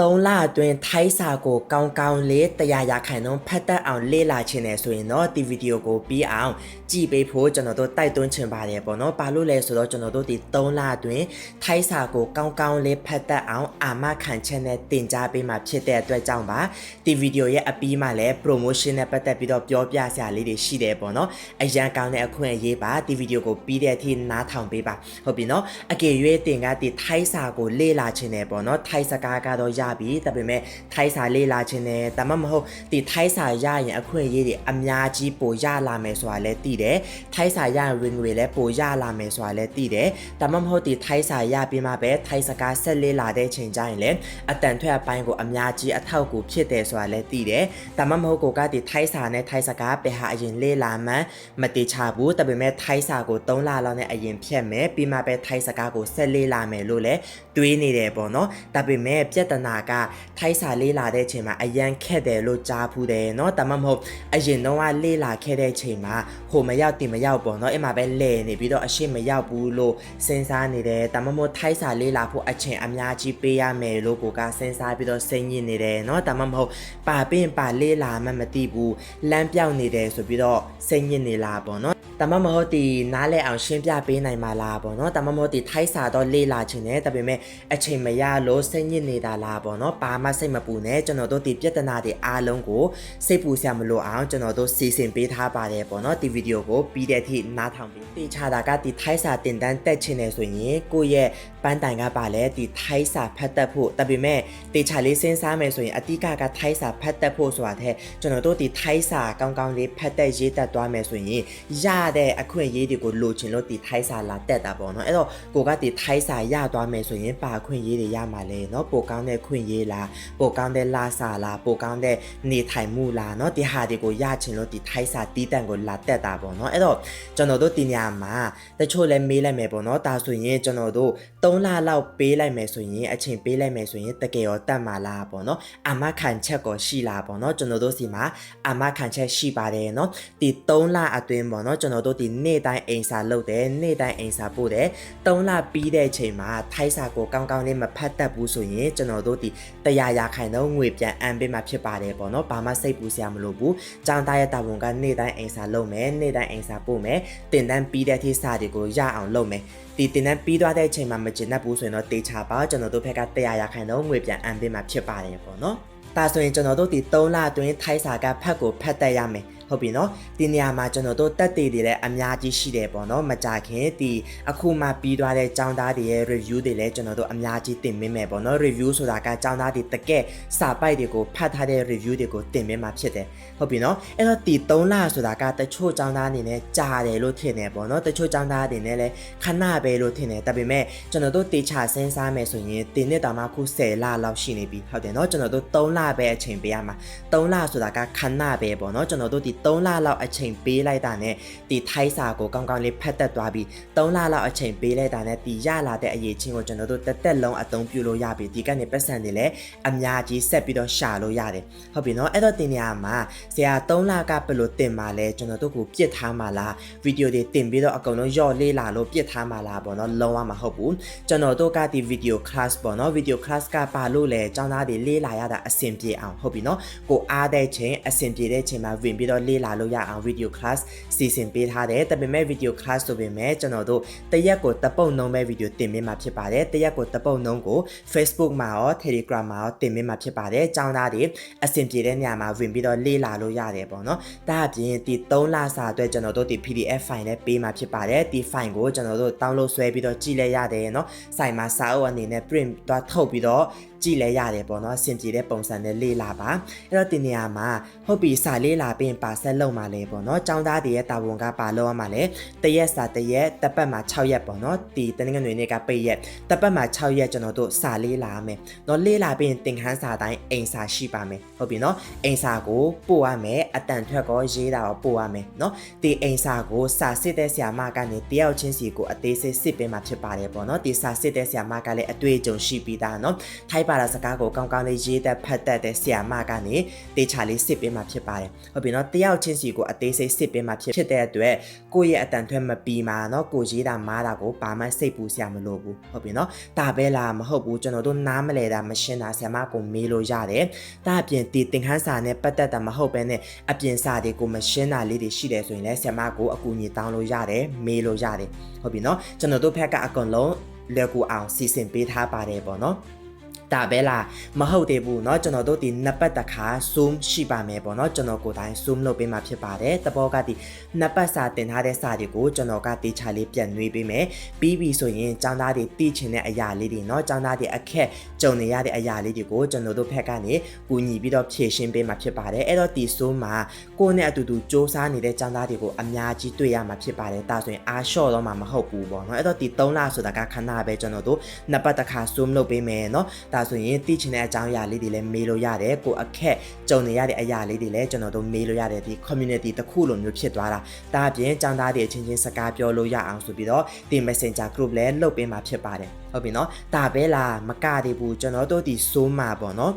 3လအတွင်းထိုင်းစာကိုကောင်းကောင်းလေးတရားရခိုင်နှုန်းဖတ်တတ်အောင်လေ့လာခြင်းနဲ့ဆိုရင်တော့ဒီဗီဒီယိုကိုပြီးအောင်ကြည့်ပေးဖို့ကျွန်တော်တို့တိုက်တွန်းချင်ပါတယ်ပေါ့နော်။ဘာလို့လဲဆိုတော့ကျွန်တော်တို့ဒီ3လအတွင်းထိုင်းစာကိုကောင်းကောင်းလေးဖတ်တတ်အောင်အာမခံချက်နဲ့တင် जा ပေးမှာဖြစ်တဲ့အတွက်ကြောင့်ပါဒီဗီဒီယိုရဲ့အပြီးမှာလည်း promotion နဲ့ပတ်သက်ပြီးတော့ပြောပြစရာလေးတွေရှိတယ်ပေါ့နော်။အရန်ကောင်းတဲ့အခွင့်အရေးပါဒီဗီဒီယိုကိုပြီးတဲ့အထိနားထောင်ပေးပါဟုတ်ပြီနော်။အကယ်၍တင်ကဒီထိုင်းစာကိုလေ့လာခြင်းနဲ့ပေါ့နော်။ထိုင်းစကားကတော့ရပြီဒါပေမဲ့ထိုင်းစာလေ့လာခြင်းနဲ့ဒါမှမဟုတ်ဒီထိုင်းစာရရင်အခွင့်အရေးတွေအများကြီးပိုရလာမယ်ဆိုတာလည်းသိတယ်။ထိုင်းစာရရင်ဝင်ငွေလည်းပိုရလာမယ်ဆိုတာလည်းသိတယ်။ဒါမှမဟုတ်ဒီထိုင်းစာရပြီးမှပဲထိုင်းစကားဆက်လေ့လာတဲ့ချိန်ကျရင်လည်းအတန်ထွက်အပိုင်းကိုအများကြီးအထောက်အကူဖြစ်တယ်ဆိုတာလည်းသိတယ်။ဒါမှမဟုတ်ကိုကဒီထိုင်းစာနဲ့ထိုင်းစကားပဲဟာအရင်လေ့လာမှန်းမတိချဘူးဒါပေမဲ့ထိုင်းစာကို3လလောက်နဲ့အရင်ဖြတ်မယ်ပြီးမှပဲထိုင်းစကားကိုဆက်လေ့လာမယ်လို့လည်းတွေးနေတယ်ပေါ့နော်။ဒါပေမဲ့ပြဿနာကထိုင်းစာလေးလာတဲ့ချိန်မှာအရန်ခက်တယ်လို့ကြားဖူးတယ်เนาะဒါမှမဟုတ်အရင်တော့ကလေးလာခဲ့တဲ့ချိန်မှာဟိုမရောက်တင်မရောက်ပေါ့เนาะအဲ့မှာပဲလဲနေပြီးတော့အရှိမရောက်ဘူးလို့စဉ်းစားနေတယ်ဒါမှမဟုတ်ထိုင်းစာလေးလာဖို့အချိန်အများကြီးပေးရမယ်လို့ကိုကစဉ်းစားပြီးတော့စိတ်ညစ်နေတယ်เนาะဒါမှမဟုတ်ပါပင်ပါလေးလာမှမသိဘူးလမ်းပြောင်းနေတယ်ဆိုပြီးတော့စိတ်ညစ်နေလားပေါ့เนาะဒါမှမဟုတ်ဒီနားလဲအောင်ရှင်းပြပေးနိုင်မှာလားပေါ့เนาะဒါမှမဟုတ်ဒီထိုက်စာတော့လေးလာခြင်းနဲ့ဒါပေမဲ့အချိန်မရလို့စိတ်ညစ်နေတာလား ပေါ့เนาะဘာမှစိတ်မပူနဲ့ကျွန်တော်တို့ဒီပြဿနာတွေအားလုံးကိုစိတ်ပူစရာမလိုအောင်ကျွန်တော်တို့စီစဉ်ပေးထားပါတယ်ပေါ့เนาะဒီဗီဒီယိုကိုပြီးတဲ့အထိနားထောင်ပြီးတေချာတာကဒီထိုက်စာတင်တန်းတက်ခြင်းနဲ့ဆိုရင်ကိုယ့်ရဲ့ပန်းတိုင်ကပါလဲဒီထိုက်စာဖတ်တတ်ဖို့ဒါပေမဲ့တေချာလေးစဉ်းစားမယ်ဆိုရင်အတိကကထိုက်စာဖတ်တတ်ဖို့ဆိုတာတဲ့ကျွန်တော်တို့ဒီထိုက်စာကောင်းကောင်းလေးဖတ်တတ်ရေးတတ်သွားမယ်ဆိုရင်ရတဲ့အခွင့်အရေးတွေကိုလိုချင်လို့ဒီထိုက်စာလာတက်တာပေါ့နော်အဲ့တော့ကိုကဒီထိုက်စာရသွားမယ်ဆိုရင်ပါခွင့်ရေးတွေရမှာလေနော်ပိုကောင်းတဲ့ခွင့် င့်ရေးလားပိုကောင်းတဲ့လာစာလားပိုကောင်းတဲ့နေထိုင်မှုလားနော်ဒီဟာတွေကိုရချင်လို့ဒီထိုက်စာတီးတန့်ကိုလာတက်တာပေါ့နော်အဲ့တော့ကျွန်တော်တို့ဒီညမှာတချို့လည်းမေးလိုက်မယ်ပေါ့နော်ဒါဆိုရင်ကျွန်တော်တို့3လလောက်ပေးလိုက်မယ်ဆိုရင်အချိန်ပေးလိုက်မယ်ဆိုရင်တကယ်ရောတက်မှာလားပေါ့နော်အာမခံချက်ကိုရှိလားပေါ့နော်ကျွန်တော်တို့စီမှာအာမခံချက်ရှိပါတယ်နော်ဒီ3လအတွင်းပေါ့နော်ကျွန်တော်တို့ဒီနေ့တိုင်းအိမ်စာလုပ်တယ်နေ့တိုင်းအိမ်စာပို့တယ်3လပြီးတဲ့အချိန်မှာထိုက်စာကိုကောင်းကောင်းလေးမဖတ်တတ်ဘူးဆိုရင်ကျွန်တော်တို့ဒီတရားရခိုင်တော့ငွေပြန်အမ်းပေးမှာဖြစ်ပါတယ်ပေါ့နော်ဘာမှစိတ်ပူစရာမလိုဘူးကြောင်သားရဲ့တာဝန်ကနေ့တိုင်းအိမ်စာလုပ်မယ်နေ့တိုင်းအိမ်စာပို့မယ်တင်တန်းပြီးတဲ့အထိစာတွေကိုရအောင်လုပ်မယ်ဒီတင်တန်းပြီးသွားတဲ့အချိန်မှာမကျင်တတ်ဘူးဆိုရင်တော့တေချာပါကျွန်တော်တို့ဘက်ကတရားရခိုင်တော့ငွေပြန်အမ်းပေးမှာဖြစ်ပါတယ်ပေါ့နော်ဒါဆိုရင်ကျွန်တော်တို့ဒီ3လအတွင်းထိုက်စာကဖတ်ကိုဖတ်တတ်ရမယ် ဟုတ်ပြီနော်ဒီနေရာမှာကျွန်တော်တို့တက်တည်တွေလည်းအများကြီးရှိတယ်ပေါ့နော်မကြခင်ဒီအခုမှပြီးသွားတဲ့ចောင်းသားတွေရဲ့ review တွေလည်းကျွန်တော်တို့အများကြီးတင်ပေးမယ်ပေါ့နော် review ဆိုတာကចောင်းသားတွေတကယ်စာပိုက်တွေကိုဖတ်ထားတဲ့ review တွေကိုတင်ပေးမှာဖြစ်တယ်ဟုတ်ပြီနော်အဲ့တော့ဒီ3လဆိုတာကတချို့ចောင်းသားအနေနဲ့ကြားတယ်လို့ထင်တယ်ပေါ့နော်တချို့ចောင်းသားအနေနဲ့လည်းခဏပဲလို့ထင်တယ်ဒါပေမဲ့ကျွန်တော်တို့တေချာစဉ်းစားမယ်ဆိုရင်ဒီနှစ်တောင်မှခု10လလောက်ရှိနေပြီဟုတ်တယ်နော်ကျွန်တော်တို့3လပဲအချိန်ပေးရမှာ3လဆိုတာကခဏပဲပေါ့နော်ကျွန်တော်တို့ဒီ 3လလောက်အချိန်ပေးလိုက်တာနဲ့ဒီထိုက်စာကိုကောင်းကောင်းလေးဖတ်သက်သွားပြီး3လလောက်အချိန်ပေးလိုက်တာနဲ့ဒီရလာတဲ့အရေးချင်းကိုကျွန်တော်တို့တက်တက်လုံးအသုံးပြုလို့ရပြီဒီကနေပတ်စံတွေလည်းအများကြီးဆက်ပြီးတော့ရှာလို့ရတယ်ဟုတ်ပြီနော်အဲ့တော့တင်နေရာမှာဆရာ3လကဘယ်လိုတင်ပါလဲကျွန်တော်တို့ကိုပြစ်ထားမှာလားဗီဒီယိုတွေတင်ပြီးတော့အကုန်လုံးရော့လေးလာလို့ပြစ်ထားမှာလားပေါ့နော်လုံးဝမဟုတ်ဘူးကျွန်တော်တို့ကဒီဗီဒီယို class ပေါ့နော်ဗီဒီယို class ကပါလို့လဲကျောင်းသားတွေလေးလာရတာအဆင်ပြေအောင်ဟုတ်ပြီနော်ကိုအားတဲ့ချိန်အဆင်ပြေတဲ့ချိန်မှာဝင်ပြီးတော့လေးလာလို့ရအောင် video class စီစဉ်ပေးထားတယ်ဒါပေမဲ့ video class ဆိုပေမဲ့ကျွန်တော်တို့တရက်ကိုတပုတ်နှုံးပဲ video တင်ပေးမှာဖြစ်ပါတယ်တရက်ကိုတပုတ်နှုံးကို Facebook မှာရော Telegram မှာရောတင်ပေးမှာဖြစ်ပါတယ်ကျောင်းသားတွေအဆင်ပြေတဲ့နေရာမှာဝင်ပြီးတော့လေးလာလို့ရတယ်ပေါ့နော်ဒါအပြင်ဒီ3လစာအတွက်ကျွန်တော်တို့ဒီ PDF file နဲ့ပေးမှာဖြစ်ပါတယ်ဒီ file ကိုကျွန်တော်တို့ download ဆွဲပြီးတော့ကြည့်လဲရတယ်เนาะစိုင်မှာစာအုပ်အနေနဲ့ print သွားထုတ်ပြီးတော့ ကြည့်လဲရတယ်ပေါ့နော်အဆင်ပြေတဲ့ပုံစံနဲ့လေးလာပါအဲ့တော့ဒီနေရာမှာဟုတ်ပြီစာလေးလာပြီးပါဆက်လုံးမှာလဲပေါ့နော်ចောင်းသားတွေရဲ့တာဝန်ကပါလို့ရမှာလဲတရက်စာတရက်တစ်ပတ်မှာ6ရက်ပေါ့နော်ဒီတနင်္ဂနွေနေ့ကပိတ်ရက်တစ်ပတ်မှာ6ရက်ကျွန်တော်တို့စာလေးလာမယ်နော်လေးလာပြီးတင်ခန်းစာတိုင်းအိမ်စာရှိပါမယ်ဟုတ်ပြီနော်အိမ်စာကိုပို့ရမယ်အတန်ထွက်ကောရေးတာကိုပို့ရမယ်နော်ဒီအိမ်စာကိုစာစစ်တဲ့ဆရာမကနေတယောက်ချင်းစီကိုအသေးစိတ်စစ်ပေးမှာဖြစ်ပါတယ်ပေါ့နော်ဒီစာစစ်တဲ့ဆရာမကလည်းအတွေ့အကြုံရှိပြီးသားနော်ထိုက်ပါပါတာစကားကိုကောင်းကောင်းလေးရေးသက်ဖတ်တတ်တဲ့ဆရာမကနေတေချာလေးစစ်ပေးမှာဖြစ်ပါတယ်ဟုတ်ပြီနော်တယောက်ချင်းစီကိုအသေးစိတ်စစ်ပေးမှာဖြစ်ဖြစ်တဲ့အတွက်ကိုယ့်ရဲ့အတန်ထွက်မပီမှာနော်ကိုရေးတာမားတာကိုဘာမှစိတ်ပူစရာမလိုဘူးဟုတ်ပြီနော်ဒါပဲလားမဟုတ်ဘူးကျွန်တော်တို့နားမလဲတာမရှင်းတာဆရာမကိုမေးလို့ရတယ်ဒါအပြင်ဒီသင်ခန်းစာနဲ့ပတ်သက်တာမဟုတ်ဘဲနဲ့အပြင်စာတွေကိုမရှင်းတာလေးတွေရှိတယ်ဆိုရင်လည်းဆရာမကိုအကူအညီတောင်းလို့ရတယ်မေးလို့ရတယ်ဟုတ်ပြီနော်ကျွန်တော်တို့ဘက်ကအကုန်လုံးလွယ်ကူအောင်စီစဉ်ပေးထားပါတယ်ပေါ့နော် ဒါပဲလားမဟုတ်သေးဘူးเนาะကျွန်တော်တို့ဒီနှစ်ပတ်တစ်ခါ zoom ရှိပါမယ်ပေါ့เนาะကျွန်တော်ကိုယ်တိုင် zoom လုပ်ပေးမှာဖြစ်ပါတယ်တဘောကဒီနှစ်ပတ်စာတင်ထားတဲ့စာတွေကိုကျွန်တော်ကတေချာလေးပြန်နှွေးပေးမယ်ပြီးပြီဆိုရင်ចောင်းသားတွေသိချင်တဲ့အရာလေးတွေเนาะចောင်းသားတွေအခက်ကြုံနေရတဲ့အရာလေးတွေကိုကျွန်တော်တို့ဘက်ကနေကူညီပြီးတော့ဖြည့်ရှင်းပေးမှာဖြစ်ပါတယ်အဲ့တော့ဒီ zoom မှာကိုယ့်နဲ့အတူတူစ조사နေတဲ့ចောင်းသားတွေကိုအများကြီးတွေ့ရမှာဖြစ်ပါတယ်ဒါဆိုရင်အားလျှော့တော့မှာမဟုတ်ဘူးပေါ့เนาะအဲ့တော့ဒီ3လဆိုတာကခဏပဲကျွန်တော်တို့နှစ်ပတ်တစ်ခါ zoom လုပ်ပေးမယ်เนาะဒါ ဆိုရင်သိချင်တဲ့အကြောင်းအရာလေးတွေလည်းမေးလို့ရတယ်ကိုအခက်ကြုံနေရတဲ့အရာလေးတွေလည်းကျွန်တော်တို့မေးလို့ရတယ်ဒီ community တစ်ခုလိုမျိုးဖြစ်သွားတာဒါအပြင်ចောင်းသားတွေအချင်းချင်းစကားပြောလို့ရအောင်ဆိုပြီးတော့ဒီ messenger group လည်းလုပ်ပေးမှာဖြစ်ပါတယ်ဟုတ်ပြီနော်ဒါပဲလားမကသေးဘူးကျွန်တော်တို့ဒီ zoom မှာပေါ့နော်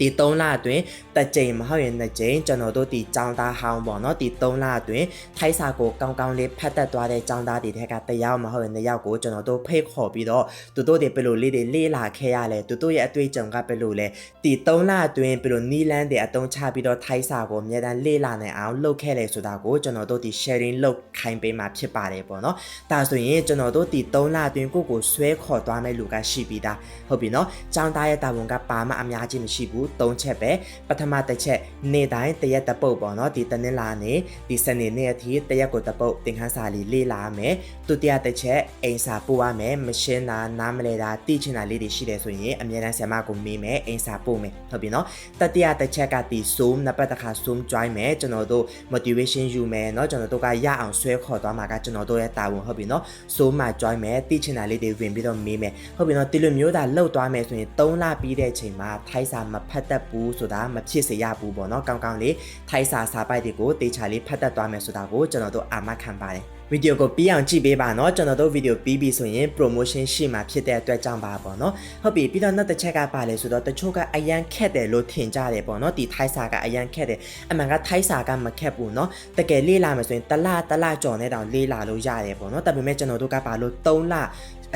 ဒီ3လအတွင်းတစ်ကြိမ်မဟုတ်ရင်နှစ်ကြိမ်ကျွန်တော်တို့ဒီចောင်းသားဟောင်းပေါ့နော်ဒီ3လအတွင်းထိုက်စာကိုကောင်းကောင်းလေးဖတ်တတ်သွားတဲ့ចောင်းသားတွေထက်ကတယောက်မဟုတ်ရင်နှစ်ယောက်ကိုကျွန်တော်တို့ဖိတ်ခေါ်ပြီးတော့သူတို့တွေဘယ်လိုလေးတွေလေးလာခဲ့ရလဲသူတို့ရဲ့အတွေ့အကြုံကဘယ်လိုလဲဒီ3လအတွင်းဘယ်လိုနီးလန်းတွေအတုံးချပြီးတော့ထိုက်စာကိုအများတန်းလေးလာနိုင်အောင်လုပ်ခဲ့လဲဆိုတာကိုကျွန်တော်တို့ဒီ sharing လုပ်ခိုင်းပေးမှာဖြစ်ပါတယ်ပေါ့နော်ဒါဆိုရင်ကျွန်တော်တို့ဒီ3လအတွင်းကိုကိုဆွဲခေါ်သွားမဲ့လူကရှိပြီးသားဟုတ်ပြီနော်ចောင်းသားရဲ့တာဝန်ကပါမအများကြီးမရှိဘူး ၃ချက်ပဲပထမတစ်ချက်နေ့တိုင်းတရက်တပုတ်ပေါ့နော်ဒီတနင်္လာနေ့ဒီစနေနေ့အထိတရက်ကိုတပုတ်သင်ခန်းစာလေးလေ့လာရမယ်ဒုတိယတစ်ချက်အိမ်စာပို့ရမယ်မရှင်းတာနားမလဲတာသိချင်တာလေးတွေရှိတယ်ဆိုရင်အမြဲတမ်းဆရာမကိုမေးမယ်အိမ်စာပို့မယ်ဟုတ်ပြီနော်တတိယတစ်ချက်ကဒီ Zoom နှစ်ပတ်တစ်ခါ Zoom join မယ်ကျွန်တော်တို့ motivation ယူမယ်เนาะကျွန်တော်တို့ကရအောင်ဆွဲခေါ်သွားမှာကကျွန်တော်တို့ရဲ့တာဝန်ဟုတ်ပြီเนาะ Zoom မှာ join မယ်သိချင်တာလေးတွေဝင်ပြီးတော့မေးမယ်ဟုတ်ပြီเนาะဒီလိုမျိုးသာလှုပ်သွားမယ်ဆိုရင်3လပြီးတဲ့အချိန်မှာထိုက်စာမဖ တ်သက်ဘူးဆိုတာမဖြစ်စေရဘူးပေါ့နော်ကောင်းကောင်းလေးထိုက်စာစာပိုက်တွေကိုတေချာလေးဖတ်သက်သွားမယ်ဆိုတာကိုကျွန်တော်တို့အာမခံပါတယ်ဗီဒီယိုကိုပြီးအောင်ကြည့်ပေးပါเนาะကျွန်တော်တို့ဗီဒီယိုပြီးပြီဆိုရင် promotion ရှိမှာဖြစ်တဲ့အတွက်ကြောင့်ပါပေါ့เนาะဟုတ်ပြီပြီးတော့နောက်တစ်ချက်ကပါလဲဆိုတော့တချို့ကအရန်ခက်တယ်လို့ထင်ကြတယ်ပေါ့เนาะဒီထိုက်စာကအရန်ခက်တယ်အမှန်ကထိုက်စာကမခက်ဘူးเนาะတကယ်လေးလာမယ်ဆိုရင်တလတလကြော်နေတောင်လေးလာလို့ရတယ်ပေါ့เนาะဒါပေမဲ့ကျွန်တော်တို့ကပါလို့3လ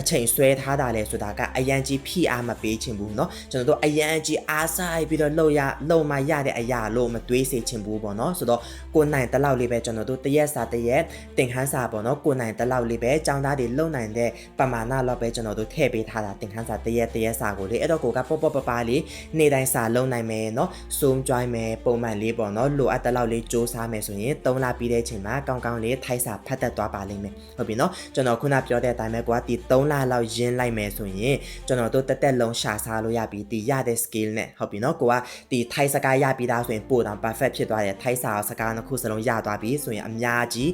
အချိန်ဆွဲထားတာလဲဆိုတာကအရန်ကြီးဖိအားမပေးချင်ဘူးเนาะကျွန်တော်တို့အရန်ကြီးအားဆိုင်ပြီးတော့လှုပ်ရလှုပ်မှရတဲ့အရာလို့မတွေးစေချင်ဘူးပေါ့เนาะဆိုတော့ကိုနိုင်တလောက်လေးပဲကျွန်တော်တို့တရက်စာတရက်တင်ခန်းစာ ာစာပေါ့နော်ကိုနိုင်တလောက်လေးပဲចောင်းသားတွေလုံနိုင်တဲ့ပမာဏလောက်ပဲကျွန်တော်တို့ထည့်ပေးထားတာသင်ခန်းစာတရက်တရက်စာကိုလေအဲ့တော့ကိုကပေါ့ပေါ့ပပလေးနေ့တိုင်းစာလုံနိုင်မယ်နော်စုံကြွိုင်းမယ်ပုံမှန်လေးပေါ့နော်လိုအပ်တဲ့လောက်လေးစူးစမ်းမယ်ဆိုရင်3လပြီးတဲ့အချိန်မှာကောင်းကောင်းလေးထိုက်စာဖတ်တတ်သွားပါလိမ့်မယ်ဟုတ်ပြီနော်ကျွန်တော်ခုနပြောတဲ့အတိုင်းပဲကိုကဒီ3လလောက်ရင်းလိုက်မယ်ဆိုရင်ကျွန်တော်တို့တက်တက်လုံးရှာစားလို့ရပြီးဒီရတဲ့ skill နဲ့ဟုတ်ပြီနော်ကိုကဒီထိုက်စကားရပြီးသားဆိုရင်ပို့တော့ perfect ဖြစ်သွားတယ်ထိုက်စာစကားနှစ်ခုစလုံးရသွားပြီဆိုရင်အများကြီး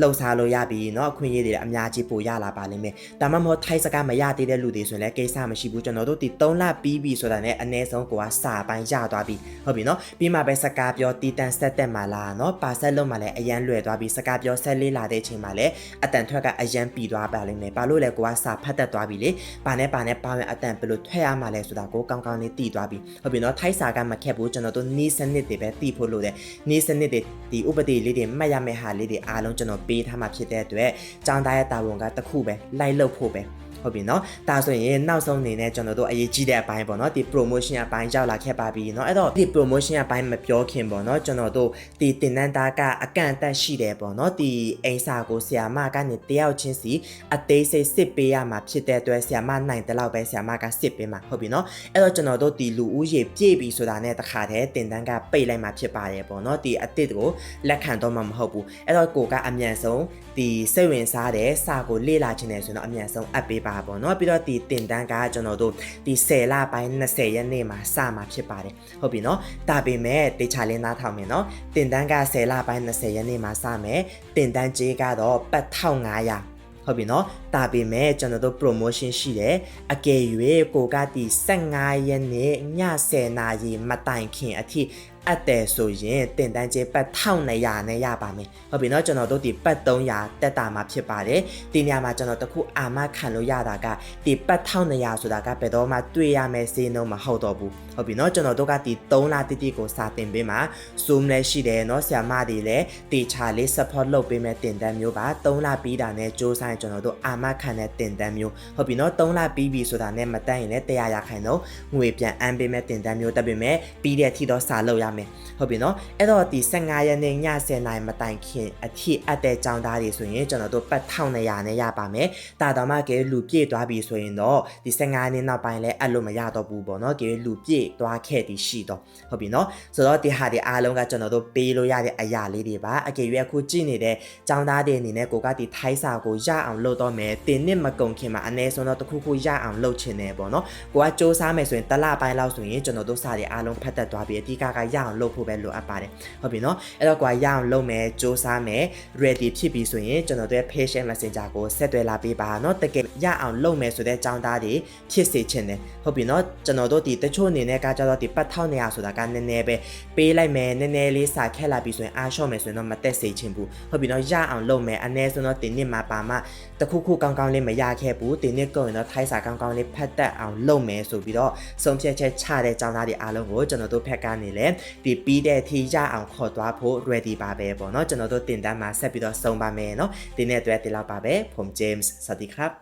လှုပ်ရှားလို့ရပြီเนาะအခွင့်အရေးတွေလည်းအများကြီးပို့ရလာပါလိမ့်မယ်ဒါမှမဟုတ်ထိုက်စကားမရသေးတဲ့လူတွေဆိုရင်လည်းကိစ္စမရှိဘူးကျွန်တော်တို့ဒီ3လပြီးပြီဆိုတာနဲ့အနည်းဆုံးကိုကစာပိုင်းရသွားပြီဟုတ်ပြီเนาะပြီးမှပဲစကားပြောတီတန်ဆက်တက်မှာလားเนาะပါဆက်လုံးမှာလည်းအရန်လွယ်သွားပြီစကားပြောဆက်လေးလာတဲ့အချိန်မှာလည်းအတန်ထွက်ကအရန်ပြီးသွားပါလိမ့်မယ်ဘာလို့လဲကိုကစာဖတ်တက်သွားပြီလေဘာနဲ့ဘာနဲ့ပါဝင်အတန်ဘယ်လိုထွက်ရမှာလဲဆိုတာကိုကောင်းကောင်းလေးသိသွားပြီဟုတ်ပြီเนาะထိုက်စာကမခက်ဘူးကျွန်တော်တို့နီးစနစ်တွေပဲသိဖို့လို့တယ်နီးစနစ်တွေဒီဥပဒေလေးတွေမှတ်ရမယ့်ဟာလေးတွေအားလုံးကျွန်တော် ပေးထားမှာဖြစ်တဲ့အတွက်ចောင်းသားရဲ့တာဝန်ကတစ်ခုပဲလိုက်လုပ်ဖို့ပဲ ဟုတ်ပြီနော်ဒါဆိုရင်နောက်ဆုံးအနေနဲ့ကျွန်တော်တို့အရေးကြီးတဲ့အပိုင်းပေါ့နော်ဒီ promotion အပိုင်းရောက်လာခဲ့ပါပြီနော်အဲ့တော့ဒီ promotion အပိုင်းမပြောခင်ပေါ့နော်ကျွန်တော်တို့ဒီတင်နန်းသားကအကန့်အသတ်ရှိတယ်ပေါ့နော်ဒီအိမ်စာကိုဆရာမကနေတယောက်ချင်းစီအသေးစိတ်စစ်ပေးရမှာဖြစ်တဲ့အတွက်ဆရာမနိုင်တယ်လို့ပဲဆရာမကစစ်ပေးမှာဟုတ်ပြီနော်အဲ့တော့ကျွန်တော်တို့ဒီလူဦးရေပြည့်ပြီဆိုတာနဲ့တခါတည်းတင်တန်းကပိတ်လိုက်မှာဖြစ်ပါတယ်ပေါ့နော်ဒီအစ်စ်ကိုလက်ခံတော့မှမဟုတ်ဘူးအဲ့တော့ကိုကအမြန်ဆုံးဒီစိတ်ဝင်စားတဲ့စာကိုလေ့လာခြင်းနဲ့ဆိုတော့အမြန်ဆုံးအပ်ပေးပါတာပေါ့နော်ပြီးတော့ဒီတင်တန်းကကျွန်တော်တို့ဒီ10လပိုင်း20ရက်နေ့မှာစမှာဖြစ်ပါတယ်ဟုတ်ပြီနော်ဒါပေမဲ့တေချာလင်းသားထောင်မယ်နော်တင်တန်းက10လပိုင်း20ရက်နေ့မှာစမယ်တင်တန်းကြေးကတော့ပတ်1500ဟုတ်ပြီနော် ဒါပေမဲ့ကျွန်တော်တို့ promotion ရှိတယ်အကယ်၍ကိုကဒီ15ရက်နေ့ည10နာရီမတိုင်ခင်အထိအပ်တယ်ဆိုရင်တင်တန်းချင်းပတ်1200နဲ့ရပါမယ်ဟုတ်ပြီနော်ကျွန်တော်တို့ဒီပတ်300တက်တာမှာဖြစ်ပါတယ်ဒီနေရာမှာကျွန်တော်တခုအာမခံလို့ရတာကဒီပတ်1200ဆိုတာကဘယ်တော့မှတွေ့ရမယ်စေနှုံးမဟုတ်တော့ဘူးဟုတ်ပြီနော်ကျွန်တော်တို့ကဒီ3လတိတိကိုစာတင်ပေးမှာ zoom လည်းရှိတယ်နော်ဆရာမတွေလည်းတေချာလေး support လုပ်ပေးမဲ့တင်တန်းမျိုးပါ3လပြီးတာနဲ့စ조사ရင်ကျွန်တော်တို့အာမခံတဲ့တင်တန်းမျိုးဟုတ်ပြီနော်3လပြီးပြီဆိုတာနဲ့မတန်းရင်လည်းတရားရခိုင်တော့ငွေပြန်အမ်းပေးမဲ့တင်တန်းမျိုးတက်ပေမဲ့ပြီးတဲ့အထိတော့စာလုပ်ရမယ်ဟုတ်ပြီနော်အဲ့တော့ဒီ15ရက်နေ့ည10နာရီမတိုင်ခင်အထိအပ်တဲ့ចောင်းသားတွေဆိုရင်ကျွန်တော်တို့ပတ်1200နဲ့ရပါမယ်တာတော်မှကဲလူပြည့်သွားပြီဆိုရင်တော့ဒီ15ရက်နေ့နောက်ပိုင်းလည်းအဲ့လိုမရတော့ဘူးပေါ့နော်ကဲလူပြည့်သွားခဲ့တည်ရှိတော့ဟုတ်ပြီနော်ဆိုတော့ဒီဟာတွေအားလုံးကကျွန်တော်တို့ပေးလို့ရတဲ့အရာလေးတွေပါအကယ်၍အခုကြည့်နေတဲ့ចောင်းသားတွေအနေနဲ့ကိုကဒီထိုင်းစာကိုရအောင်လုပ်တော့မယ်တင်နစ်မကုန်ခင်မှာအနည်းဆုံးတော့တစ်ခုခုရအောင်လုပ်ချင်တယ်ပေါ့နော်ကိုကစ조사မယ်ဆိုရင်တစ်လပိုင်းလောက်ဆိုရင်ကျွန်တော်တို့စာတွေအားလုံးဖတ်သက်သွားပြီးအဓိကကရအောင်လုပ်ဖို့ပဲလိုအပ်ပါတယ်ဟုတ်ပြီနော်အဲ့တော့ကိုကရအောင်လုပ်မယ်စ조사မယ် ready ဖြစ်ပြီဆိုရင်ကျွန်တော်တို့ရဲ့ patient messenger ကိုဆက်သွယ်လာပေးပါနော်တကယ်ရအောင်လုပ်မယ်ဆိုတဲ့ចောင်းသားတွေဖြစ်စေချင်တယ်ဟုတ်ပြီနော်ကျွန်တော်တို့ဒီတချို့အနေနဲ့ကကြတော့ဒီပတ်ထောက်နေရဆိုတာကနည်းနည်းပဲပေးလိုက်မယ်နည်းနည်းလေးစာခက်လာပြီဆိုရင်အားလျှော့မယ်ဆိုရင်တော့မတက်စေချင်ဘူးဟုတ်ပြီနော်ရအောင်လုပ်မယ်အနည်းဆုံးတော့တင်နစ်မှာပါမှတခုခု ကောင်းကောင်းလေးမရခဲ့ဘူးတင်နစ်ကုန်ရင်တော့ထိုင်းစာကောင်းကောင်းလေးဖတ်တတ်အောင်လုပ်မယ်ဆိုပြီးတော့ဆုံးဖြတ်ချက်ချတဲ့ចောင်းသားတွေအားလုံးကိုကျွန်တော်တို့ဖက်ကနေလဲဒီပြီးတဲ့အထိရအောင်ခေါ်သွားဖို့ ready ပါပဲပေါ့နော်ကျွန်တော်တို့တင်တန်းမှာဆက်ပြီးတော့စုံပါမယ်နော်ဒီနေ့အတွက်ဒီလောက်ပါပဲผม James สวัสดีครับ